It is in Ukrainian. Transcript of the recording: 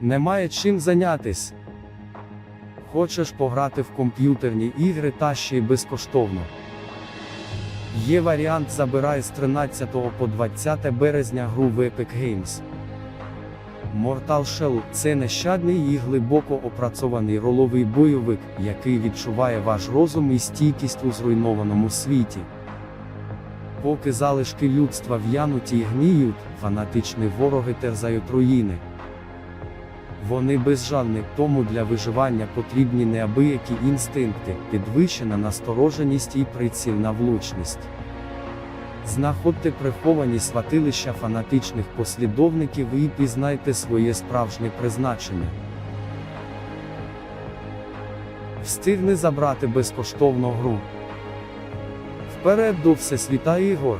Немає чим зайнятись. Хочеш пограти в комп'ютерні ігри та ще й безкоштовно. Є варіант забирай з 13 по 20 березня гру в Epic Games. Mortal Shell – це нещадний і глибоко опрацьований роловий бойовик, який відчуває ваш розум і стійкість у зруйнованому світі. Поки залишки людства в'януті і гніють, фанатичні вороги терзають руїни. Вони безжальні, тому для виживання потрібні неабиякі інстинкти, підвищена настороженість і прицільна влучність. Знаходьте приховані сватилища фанатичних послідовників і пізнайте своє справжнє призначення. Встигни забрати безкоштовну гру. Вперед до Всесвіта ігор!